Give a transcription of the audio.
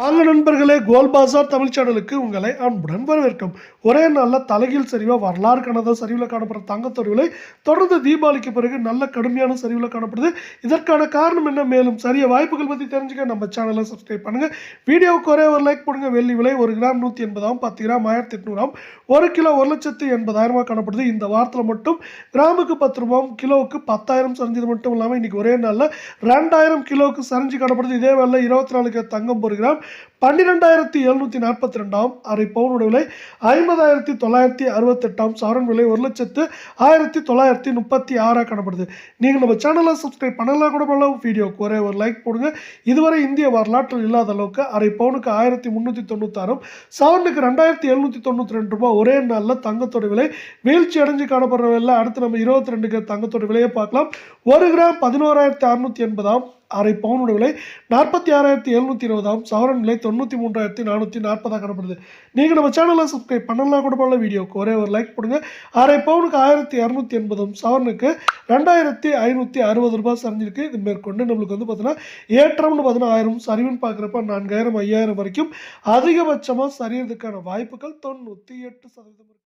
வாங்க நண்பர்களே கோல் பாசார் தமிழ் சேனலுக்கு உங்களை அன்புடன் வரவேற்கும். ஒரே நாளில் தலைகீழ் சரிவாக வரலாறு காணாத சரிவில் காணப்படுற தங்கத்தோட விலை தொடர்ந்து தீபாவளிக்கு பிறகு நல்ல கடுமையான சரிவில் காணப்படுது. இதற்கான காரணம் என்ன? மேலும் சரிய வாய்ப்புகள் பற்றி தெரிஞ்சுக்க நம்ம சேனலை சப்ஸ்கிரைப் பண்ணுங்கள் வீடியோவுக்கு ஒரே ஒரு லைக் போடுங்க. வெள்ளி விலை ஒரு கிராம் நூற்றி எண்பதாம் பத்து கிராம் ஆயிரத்தி எட்நூறாம் ஒரு கிலோ ஒரு லட்சத்து எண்பதாயிரமாக காணப்படுது. இந்த வாரத்தில் மட்டும் கிராமுக்கு பத்து ரூபாயும் கிலோவுக்கு பத்தாயிரம் சரிஞ்சது மட்டும் இல்லாமல் இன்றைக்கி ஒரே நாளில் ரெண்டாயிரம் கிலோவுக்கு சரிஞ்சு காணப்படுது. இதே வேலை இருபத்தி நாலு தங்கம் ஒரு கிராம் பன்னிரெண்டாயிரத்தி எழுநூற்றி நாற்பத்தி ரெண்டாம் அரை பவுனோட விலை ஐம்பதாயிரத்தி தொள்ளாயிரத்தி அறுபத்தெட்டாம். சவரன் விலை ஒரு லட்சத்து ஆயிரத்தி தொள்ளாயிரத்தி முப்பத்தி ஆறாக காணப்படுது. நீங்கள் நம்ம சேனலை சப்ஸ்கிரைப் பண்ணலாம் கூட பண்ணலாம் வீடியோக்கு ஒரே ஒரு லைக் போடுங்க. இதுவரை இந்திய வரலாற்றில் இல்லாத அளவுக்கு அரை பவுனுக்கு ஆயிரத்தி முந்நூற்றி தொண்ணூத்தாறும் சவரனுக்கு ரெண்டாயிரத்தி எழுநூற்றி தொண்ணூற்றி ரெண்டு ரூபாய் ஒரே நாளில் தங்கத்தோட விலை. வீழ்ச்சி அடைஞ்சு காணப்படுற அடுத்து நம்ம இருபத்தி ரெண்டுக்கு தங்கத்தோட விலையை பார்க்கலாம். ஒரு கிராம் பதினோராயிரத்தி அறுநூற்றி எண்பதாம். அரை பவுனோட விலை நாற்பத்தி ஆறாயிரத்தி எழுநூற்றி இருபதாம் சவரன் விலை தொண்ணூற்றி மூன்றாயிரத்தி நானூற்றி நாற்பதாக காணப்படுது நீங்கள் நம்ம சேனலை சப்ஸ்கிரைப் பண்ணலாம் கூட பண்ணல வீடியோக்கு ஒரே ஒரு லைக் போடுங்க. அரை பவுனுக்கு ஆயிரத்தி இரநூத்தி எண்பதும் சவரனுக்கு ரெண்டாயிரத்தி ஐநூற்றி அறுபது ரூபாய் சரிஞ்சிருக்கு. இது மேற்கொண்டு நம்மளுக்கு வந்து பார்த்தீங்கன்னா ஏற்றம்னு பார்த்தீங்கன்னா ஆயிரம் சரிவுன்னு பார்க்குறப்ப நான்காயிரம் ஐயாயிரம் வரைக்கும் அதிகபட்சமாக சரியறதுக்கான வாய்ப்புகள் தொண்ணூற்றி எட்டு சதவீதம்